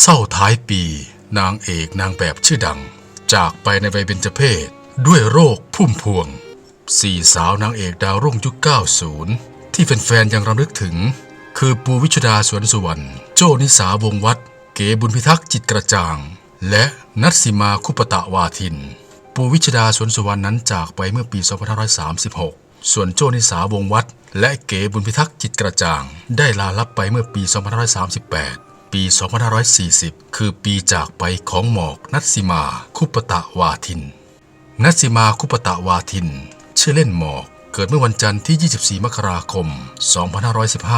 เศร้าท้ายปี นางเอกนางแบบชื่อดัง จากไปในวัยเบญจเพศด้วยโรคพุ่มพวงสี่สาวนางเอกดาวรุ่งยุค 90 ที่แฟนๆยังรำลึกถึง คือปูวิชุดาสวนสุวรรณโจนิสาวงวัด เก๋บุญพิทักษ์จิตกระจ่าง และนัทสิมาคุปตะวาทิน ปูวิชดาสวนสุวรรณนั้นจากไปเมื่อปี 2536 ส่วนโจนิสาวงวัด และเก๋บุญพิทักษ์จิตกระจ่าง ได้ลาลับไปเมื่อปี 2538 ปี 2540 คือปีจากไปของหมอกนัสิมา คุปตะวาทิน นัสิมาคุปตะวาทิน ชื่อเล่นหมอกเกิดเมื่อวันจันทร์ที่ 24 มกราคม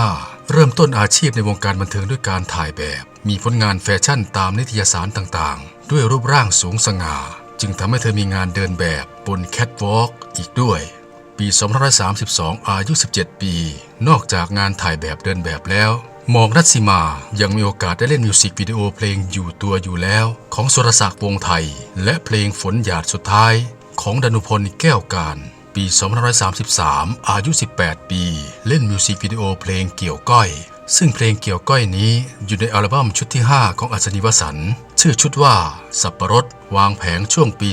2515 เริ่มต้นอาชีพในวงการบันเทิงด้วยการถ่ายแบบ มีผลงานแฟชั่นตามนิตยสารต่างๆ ด้วยรูปร่างสูงสง่า จึงทำให้เธอมีงานเดินแบบบนแคทวอล์กอีกด้วย ปี 2532 อายุ 17 ปี นอกจากงานถ่ายแบบเดินแบบแล้ว หมอกนัทสิมายังมีโอกาสได้เล่นมิวสิกวิดีโอเพลงอยู่ตัวอยู่แล้ว ของสุรศักดิ์วงไทย และเพลงฝนหยาดสุดท้าย ของดนุพลแก้วการ ปี 2533 อายุ 18 ปี เล่นมิวสิกวิดีโอเพลงเกี่ยวก้อย ซึ่งเพลงเกี่ยวก้อยนี้อยู่ในอัลบั้มชุดที่ 5 ของอัศนีวสันต์ชื่อชุดว่า สับปะรด วางแผงช่วงปี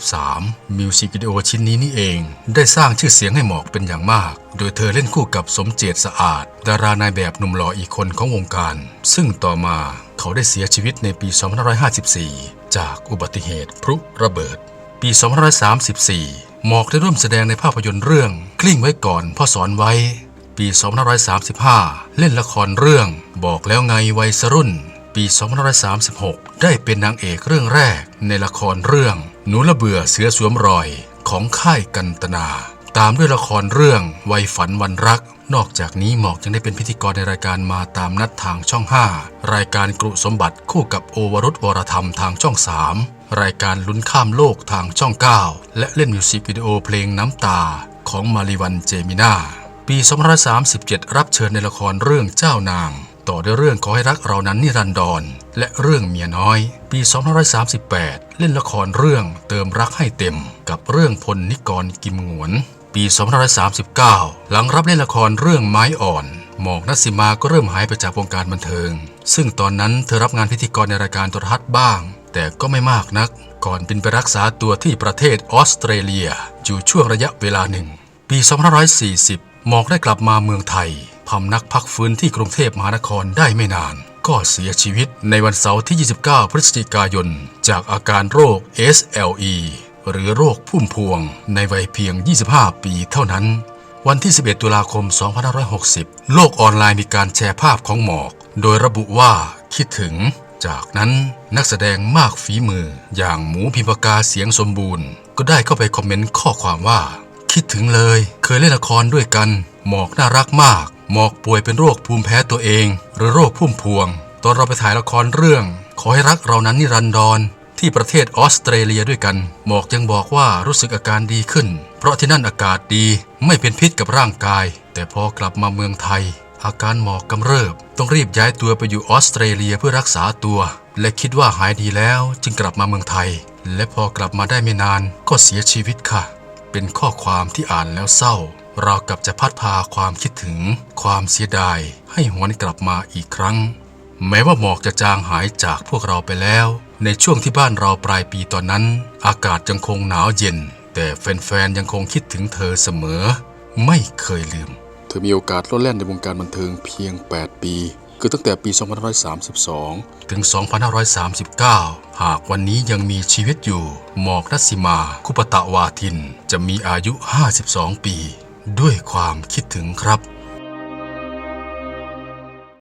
2533 มิวสิกวิดีโอชิ้นนี้นี่เอง ได้สร้างชื่อเสียงให้หมอกเป็นอย่างมาก โดยเธอเล่นคู่กับสมเจตสะอาด ดารานายแบบหนุ่มหล่ออีกคนของวงการ ซึ่งต่อมาเขาได้เสียชีวิตในปี 2554 จากอุบัติเหตุพลุระเบิด ปี 2534 หมอกได้ร่วมแสดงในภาพยนตร์เรื่อง กลิ้งไว้ก่อนพ่อสอนไว้ ปี2535 เล่นละครเรื่อง บอกแล้วไงวัยรุ่น ปี2536 ได้เป็นนางเอกเรื่องแรกในละครเรื่อง หนูละเบื่อเสือสวมรอยของค่ายกันตนา ตามด้วยละครเรื่องวัยฝันวันรัก นอกจากนี้หมอกยังได้เป็นพิธีกรในรายการมาตามนัดทางช่อง 5 รายการกรุสมบัติคู่กับโอวรุษวรธรรมทางช่อง 3 รายการลุ้นข้ามโลกทางช่อง 9 และเล่นมิวสิกวิดีโอเพลงน้ำตาของมาริวันเจมิน่า ปี 2537 รับเชิญในละครเรื่องเจ้านาง ต่อด้วยเรื่องขอให้รักเรานั้นนิรันดร และเรื่องเมียน้อย ปี 2538 เล่นละครเรื่องเติมรักให้เต็ม กับเรื่องพลนิกรกิมหงวน ปี 2539 หลังรับเล่นละครเรื่องไม้อ่อนหมอกนัสสิมาก็เริ่มหายไปจากวงการบันเทิง ซึ่งตอนนั้นเธอรับงานพิธีกรในรายการโทรทัศน์บ้าง แต่ก็ไม่มากนัก ก่อนบินไปรักษาตัวที่ประเทศออสเตรเลีย อยู่ช่วงระยะเวลาหนึ่ง ปี 2540 หมอกได้กลับมาเมืองไทยพำนักพักฟื้นที่กรุงเทพมหานครได้ไม่นาน ก็เสียชีวิตในวันเสาร์ที่ 29 พฤศจิกายน จากอาการโรค SLE หรือโรคพุ่มพวงในวัยเพียง 25 ปีเท่านั้น วันที่ 11 ตุลาคม 2560 โลกออนไลน์มีการแชร์ภาพของหมอก โดยระบุว่าคิดถึง จากนั้นนักแสดงมากฝีมืออย่างหมูพิมพากาเสียงสมบูรณ์ ก็ได้เข้าไปคอมเมนต์ข้อความว่า คิดถึงเลย เคยเล่นละครด้วยกัน หมอกน่ารักมาก หมอกป่วยเป็นโรคภูมิแพ้ตัวเอง หรือโรคพุ่มพวง ตอนเราไปถ่ายละครเรื่อง ขอให้รักเรานั้นนิรันดรที่ประเทศออสเตรเลียด้วยกัน หมอกยังบอกว่ารู้สึกอาการดีขึ้น เพราะที่นั่นอากาศดีไม่เป็นพิษกับร่างกาย แต่พอกลับมาเมืองไทย อาการหมอกกำเริบ ต้องรีบย้ายตัวไปอยู่ออสเตรเลียเพื่อรักษาตัว และคิดว่าหายดีแล้วจึงกลับมาเมืองไทย และพอกลับมาได้ไม่นานก็เสียชีวิตค่ะ เป็นข้อความที่อ่านแล้วเศร้า เรากับจะพัดพาความคิดถึง ความเสียดาย ให้หวนกลับมาอีกครั้ง แม้ว่าหมอกจะจางหายจากพวกเราไปแล้ว ในช่วงที่บ้านเราปลายปีตอนนั้น อากาศยังคงหนาวเย็น แต่แฟนๆยังคงคิดถึงเธอเสมอ ไม่เคยลืม เธอมีโอกาสลดแล่นในวงการบันเทิงเพียง 8 ปี คือตั้งแต่ปี 2532 ถึง 2539 หากวันนี้ยังมีชีวิตอยู่ หมอกนัสสิมา คุปตะวาทิน จะมีอายุ 52 ปี ด้วยความคิดถึงครับ